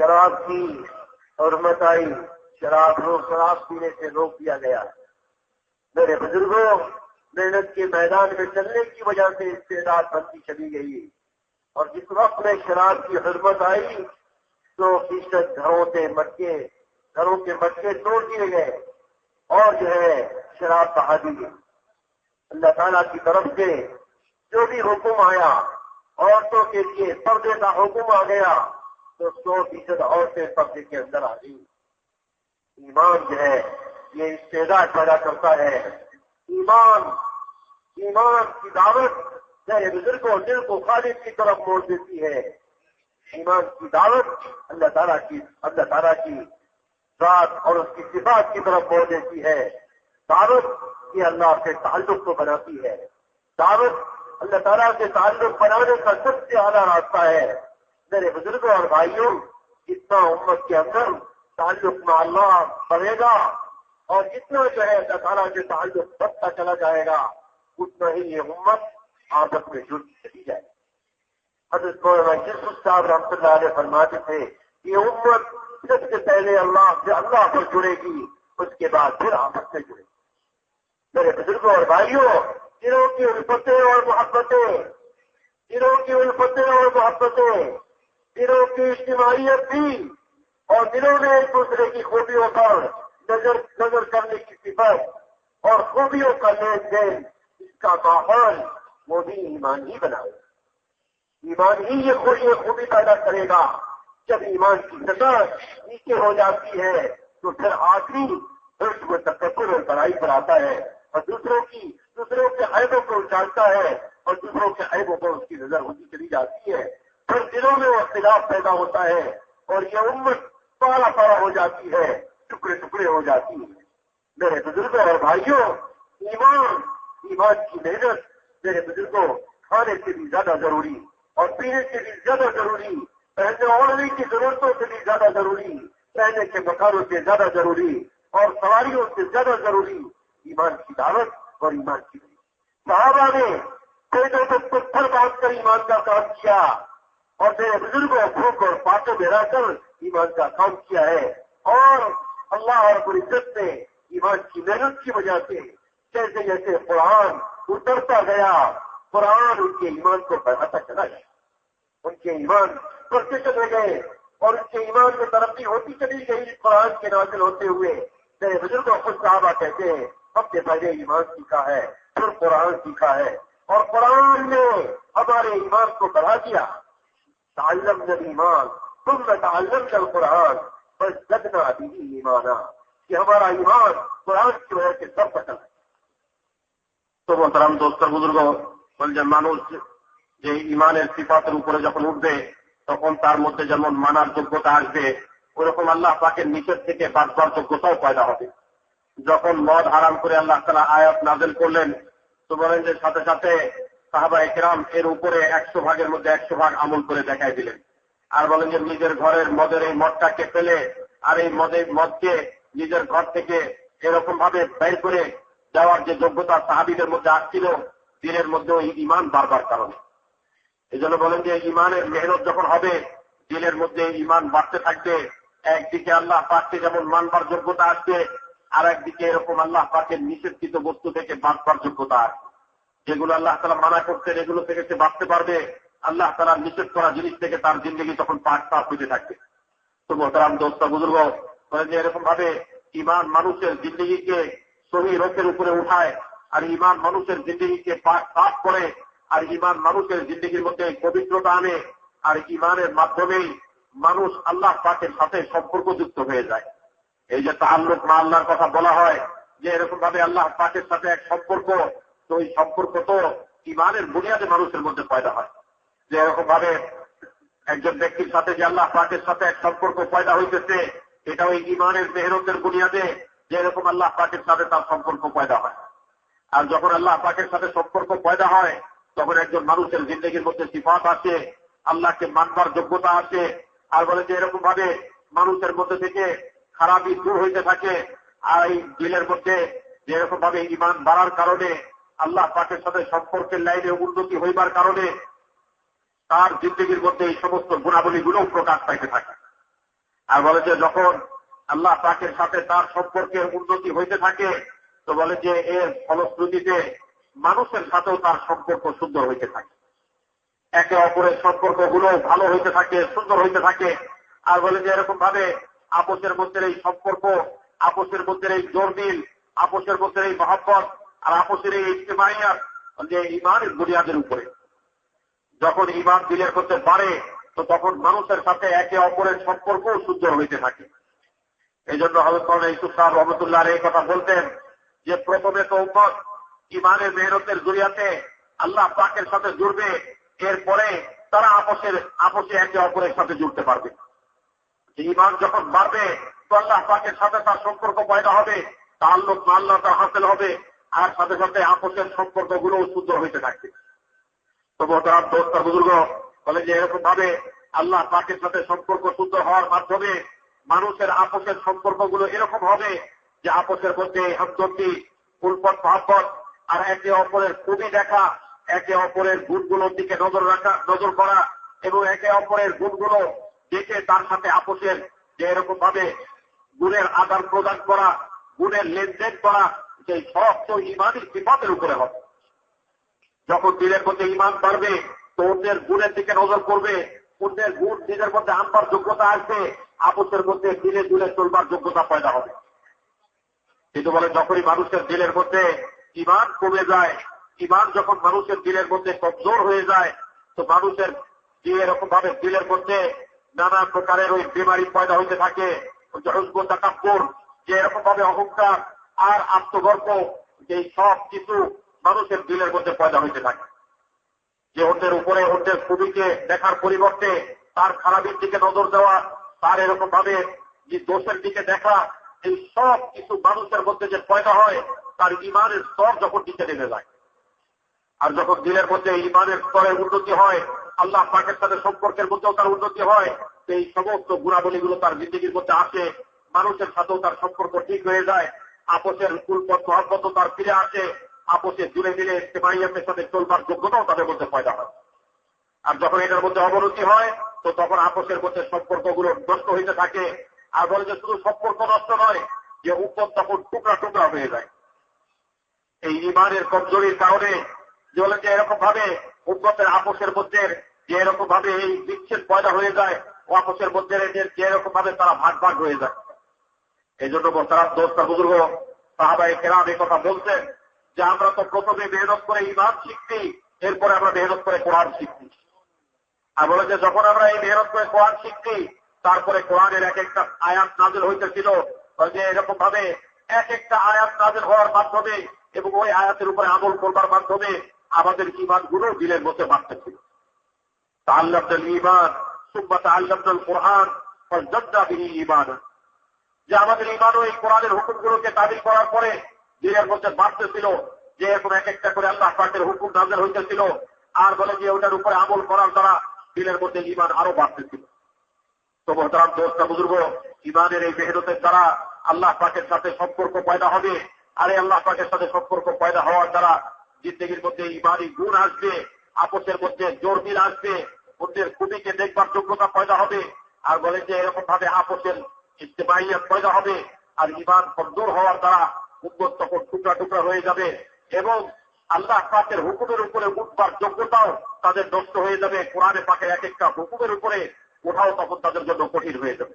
شراب کی حرمت آئی، شراب کو شراب پینے سے روک دیا گیا۔ میرے بزرگوں، محنت کے میدان میں چلنے کی وجہ سے استعداد بنتی چلی گئی۔ اور جس وقت میں شراب کی حرمت آئی، تو فیصد گھروں سے مٹکے، گھروں کے مٹکے توڑ دیے گئے اور جو ہے شراب بہا دی گئی۔ اللہ تعالیٰ کی طرف سے جو بھی حکم آیا، عورتوں کے لیے پردے کا حکم آ گیا۔ تو سو فیصد عورتیں قبضے کے اندر آ گئی ایمان جو ہے، یہ استعداد پیدا کرتا ہے۔ ایمان ایمان کی دعوت چاہے بزرگوں، دل کو خالد کی طرف موڑ دیتی ہے۔ ایمان کی دعوت اللہ تعالیٰ کی، اللہ تعالیٰ کی ذات اور اس کی صفات کی طرف موڑ دیتی ہے۔ دعوت یہ اللہ کے تعلق کو بناتی ہے۔ دعوت اللہ تعالیٰ کے تعلق بنانے کا سب سے اعلیٰ راستہ ہے۔ میرے بزرگوں اور بھائیوں جتنا امت کے اندر تعلق میں اللہ بڑھے گا اور جتنا جو ہے اللہ تعالیٰ کے تعلق بڑھتا چلا جائے گا، اتنا ہی یہ امت آپس میں جڑ چلی جائے حضرت مولانا یوسف صاحب رحمۃ اللہ علیہ فرماتے تھے یہ امت سب سے پہلے اللہ سے اللہ سے جڑے گی، اس کے بعد پھر آپس سے جڑے گی میرے بزرگوں اور بھائیوں، جنہوں کی الفتیں اور محبتیں، جنہوں کی الفتیں اور محبتیں جنہوں کی اجتماعیت تھی اور جنہوں نے ایک دوسرے کی خوبیوں پر نظر نظر کرنے کی صفت اور خوبیوں کا لین دین اس کا ماحول وہ بھی ایمان ہی بنا ایمان ہی یہ خوشی خوبی پیدا کرے گا۔ جب ایمان کی نظر نیچے ہو جاتی ہے تو پھر آخری درست و تفکر اور بڑائی پر آتا ہے اور دوسروں کی دوسروں کے عیبوں کو اچھالتا ہے اور دوسروں کے عیبوں پر اس کی نظر ہوتی چلی جاتی ہے۔ پھر دلوں میں وہ اختلاف پیدا ہوتا ہے اور یہ امت پارا پارا ہو جاتی ہے، ٹکڑے ٹکڑے ہو جاتی ہے۔ میرے بزرگوں اور بھائیوں، ایمان ایمان کی محنت میرے بزرگوں، کھانے سے بھی زیادہ ضروری اور پینے سے بھی زیادہ ضروری، پہننے اوڑھنے کی ضرورتوں سے بھی زیادہ ضروری پہنے کے مکانوں سے زیادہ ضروری اور سواریوں سے زیادہ ضروری۔ ایمان کی دعوت اور ایمان کی صحابہ نے پیدوں کو پتھر باندھ کر ایمان کا کام کیا۔ اور میرے بزرگوں بھوک اور پاتوں میں رہ کر ایمان کا کام کیا ہے اور اللہ اور عزت نے ایمان کی محنت کی وجہ سے جیسے جیسے قرآن اترتا گیا، قرآن ان کے ایمان کو بڑھاتا چلا گیا۔ ان کے ایمان بڑھتے چلے گئے اور ان کے ایمان میں ترقی ہوتی چلی گئی قرآن کے نازل ہوتے ہوئے۔ میرے اور خود صاحبہ کہتے ہیں، ہم نے پہلے ایمان سیکھا ہے، پھر قرآن سیکھا ہے اور قرآن نے ہمارے ایمان کو بڑھا دیا۔ تعلمنا الإيمان, ثم تعلمنا القرآن, فازددنا به إيمانا. في همارا إيمان قرآن في وجہ سے سب تک তো মোহতারাম দোস্তর বুজুর্গ বলছেন মানুষ যে ইমানের সিফাতের উপরে যখন উঠবে তখন তার মধ্যে যেমন মানার যোগ্যতা আসবে ওরকম আল্লাহ পাকের নিচের থেকে বাঁচবার যোগ্যতাও পয়দা হবে যখন মদ হারাম করে আল্লাহ তালা আয়াত নাজেল করলেন তো বলেন যে সাথে সাথে সাহাবা একরাম এর উপরে একশো ভাগের মধ্যে একশো ভাগ আমল করে দেখাই দিলেন। আর বলেন যে নিজের ঘরের মদের এই মদটাকে ফেলে আর এই মদের মদকে নিজের ঘর থেকে এরকম ভাবে বের করে দেওয়ার যে যোগ্যতা সাহাবিদের মধ্যে আসছিল, দিনের মধ্যে ওই ইমান বারবার কারণে। এই জন্য বলেন যে ইমানের মেহনত যখন হবে, দিনের মধ্যে ইমান বাড়তে থাকবে। একদিকে আল্লাহ পাককে যেমন মানবার যোগ্যতা আসবে আর একদিকে এরকম আল্লাহ পাকের নিষেধিত বস্তু থেকে বাঁচবার যোগ্যতা আসবে। যেগুলো আল্লাহ তালা মানা করছেন, এগুলো থেকে সে বাঁচতে পারবে। আল্লাহ তালা নিষেধ করা জিনিস থেকে তার জিন্দগি তখন পাক পাক হইতে থাকবে। তো মোহতারাম দোস্তা, বুজুর্গ যে এরকম ভাবে ইমান মানুষের জিন্দগিকে সহি রোগের উপরে উঠায় আর ইমান মানুষের জিন্দগিকে পাক করে আর ইমান মানুষের জিন্দগির মধ্যে পবিত্রতা আনে আর ইমানের মাধ্যমেই মানুষ আল্লাহ পাকের সাথে সম্পর্কযুক্ত হয়ে যায়। এই যে তাল্লুক মা আল্লাহর কথা বলা হয় যে এরকম ভাবে আল্লাহ পাকের সাথে এক সম্পর্ক তো ওই সম্পর্ক তো ইমানের বুনিয়াদে মানুষের মধ্যে পয়দা হয়। যে এরকম ভাবে একজন ব্যক্তির সাথে যে আল্লাহ পাকের সাথে এক সম্পর্ক পয়দা হইতেছে এটা ওই ইমানের মেহরতের বুনিয়াদে যে এরকম আল্লাহ পাকের সাথে তার সম্পর্ক পয়দা হয়। আর যখন আল্লাহ পাকের সাথে সম্পর্ক পয়দা হয়, তখন একজন মানুষের জিন্দগির মধ্যে সিফাত আছে আল্লাহকে মানবার যোগ্যতা আছে আর বলে যে এরকম ভাবে মানুষের মধ্যে থেকে খারাপই দূর হইতে থাকে, আর এই দিলের মধ্যে যে এরকম ভাবে ইমান বাড়ার কারণে আল্লাহ পাকের সাথে সম্পর্কের লাইনে উন্নতি হইবার কারণে তার জিন্দগির মধ্যে এই সমস্ত গুণাবলীগুলোও প্রকাশ পাইতে থাকে। আর বলে যে যখন আল্লাহ পাকের সাথে তার সম্পর্কের উন্নতি হইতে থাকে, তো বলে যে এর ফলশ্রুতিতে মানুষের সাথেও তার সম্পর্ক সুন্দর হইতে থাকে। একে অপরের সম্পর্কগুলো ভালো হইতে থাকে, সুন্দর হইতে থাকে। আর বলে যে এরকম ভাবে আপোষের মধ্যে এই সম্পর্ক, আপোষের মধ্যে এই জোরদিল আপোষের মধ্যে এই মহব্বত আর আপোষের এই ইজতেমাইয়াত যে ইমানের বুনিয়াদের উপরে। যখন ইমান দিলের করতে পারে, তো তখন মানুষের সাথে একে অপরের সম্পর্ক সুন্দর হইতে থাকে। এই জন্য হজরত ইসুফ সাহেব রহমতুল্লাহ এই কথা বলতেন যে, প্রথমে তো উম্মত ইমানের মেহনতের জড়িয়াতে আল্লাহ পাকের সাথে জুড়বে, এরপরে তারা আপসের, আপসে একে অপরের সাথে জুড়তে পারবে। ইমান যখন বাড়বে, তো আল্লাহ পাকের সাথে তার সম্পর্ক পয়দা হবে তার লোক আল্লাহ তার হাসিল হবে। আর সাথে সাথে আপসের সম্পর্কগুলো সুন্দর হইতে থাকবে। তো মোহতারাম দোস্ত বুজুর্গ বলে যে এরকম ভাবে আল্লাহ পাকের সাথে সম্পর্ক সুন্দর হওয়ার মাধ্যমে মানুষের আপসের সম্পর্কগুলো এরকম হবে যে আপসের মধ্যে হামদর্দি উল্পট মহাপত আর একে অপরের খুবই দেখা, একে অপরের গুণগুলোর দিকে নজর রাখা, নজর করা এবং একে অপরের গুণগুলো দেখে তার সাথে আপসের যে এরকম ভাবে গুণের আদান প্রদান করা গুণের লেনদেন করা যে সব তো ইমানের বিপদের উপরে হবে। যখন দিনের মধ্যে ইমান বাড়বে, তো অন্যের গুণের দিকে নজর করবে অন্যের গুণ নিজের মধ্যে আনবার যোগ্যতা আসবে, আপসের মধ্যে দিলে দূরে চলবার যোগ্যতা পয়দা হবে। কিন্তু বলে যখনই মানুষের দিলের মধ্যে ইমান কমে যায়, ইমান যখন মানুষের দিলের মধ্যে কমজোর হয়ে যায়, তো মানুষের যে এরকম ভাবে দিলের মধ্যে নানা প্রকারের ওই বিমারি পয়দা হইতে থাকে যে এরকম ভাবে অহংকার আর আত্মগর্ব যে সব কিছু মানুষের দিলের মধ্যে পয়দা হইতে থাকে। যে অন্যের উপরে অন্যের ছবিকে দেখার পরিবর্তে তার খারাপের দিকে নজর দেওয়া, তার এরকম ভাবে যে দোষের দিকে দেখা, এই সব কিছু মানুষের মধ্যে যে পয়দা হয়, তার ইমানের স্তর যখন নিচে নেমে যায়। আর যখন দিলের মধ্যে ইমানের স্তরের উন্নতি হয়, আল্লাহ পাকের সাথে সম্পর্কের মধ্যেও তার উন্নতি হয় এই সমস্ত গুণাবলীগুলো তার জিন্দগির মধ্যে আসে মানুষের সাথেও তার সম্পর্ক ঠিক হয়ে যায়। আপোষের কুলপথ মহব্বত তার ফিরে আসে। আপোষে জুড়ে মিলে সেমাইয়ামের সাথে চলবার যোগ্যতাও তাদের মধ্যে পয়দা হয়। আর যখন এটার মধ্যে অবনতি হয়, তো তখন আপোষের মধ্যে সম্পর্কগুলো নষ্ট হইতে থাকে। আর বলে যে শুধু সম্পর্ক নষ্ট নয়, যে উপর তখন টুকরা টুকরা হয়ে যায়। এই ইমানের কমজোরির কারণে যে বলে যে এরকম ভাবে উন্নতের আপোষের মধ্যে যে এরকম ভাবে এই বিচ্ছেদ পয়দা হয়ে যায়, ও আপোষের মধ্যে যে এরকম ভাবে তারা ভাগ ভাগ হয়ে যায়। এই জন্য তারা দোস্তা বুজুর্গ সাহাবাই কেরাম এই কথা বলছেন যে আমরা তো প্রথমে মেহনত করে ইমান শিখছি, এরপরে আমরা মেহনত করে কোরআন শিখছি। আর বলে যে যখন আমরা এই মেহনত করে কোরআন শিখছি, তারপরে কোরআনের এক একটা আয়াত নাজেল হইতেছিল যে এরকম ভাবে এক একটা আয়াত নাজেল হওয়ার মাধ্যমে এবং ওই আয়াতের উপরে আমল করবার মাধ্যমে আমাদের ইমানগুলো দিলের মধ্যে বাড়তেছিল। তাল্লাবদুল ইমান সুম্মা তাল্লাবদুল কোরআন ইমান যে আমাদের ইমানও এই কোরআনের হুকুমগুলোকে তাবিল করার পরে দিনের মধ্যে বাড়তেছিল, যে এরকম এক একটা করে আল্লাহ পাকের হুকুম নাজেল হইতেছিল, আর বলে যে ওটার উপরে আমল করার দ্বারা দিনের মধ্যে ইমান আরও বাড়তেছিল। তো মহতারাম দোস্তা, বুজুর্গ ইমানের এই মেহনতের দ্বারা আল্লাহ পাকের সাথে সম্পর্ক পয়দা হবে, আর এই আল্লাহ পাকের সাথে সম্পর্ক পয়দা হওয়ার দ্বারা জিন্দগির মধ্যে ইমানি গুণ আসবে আপোষের মধ্যে জোর মিল আসবে, অন্যের খুবিকে দেখবার যোগ্যতা পয়দা হবে, আর বলে যে এরকম ভাবে আপোষের ইস্তেমাইয়াত পয়দা হবে আর ইমান কমজোর হওয়ার দ্বারা উন্মত তখন টুকরা টুকরা হয়ে যাবে এবং আল্লাহ পাকের হুকুমের উপরে উঠবার যোগ্যতাও তাদের নষ্ট হয়ে যাবে। কোরআনে পাকে এক একটা হুকুমের উপরে ওঠাও তখন তাদের জন্য কঠিন হয়ে যাবে।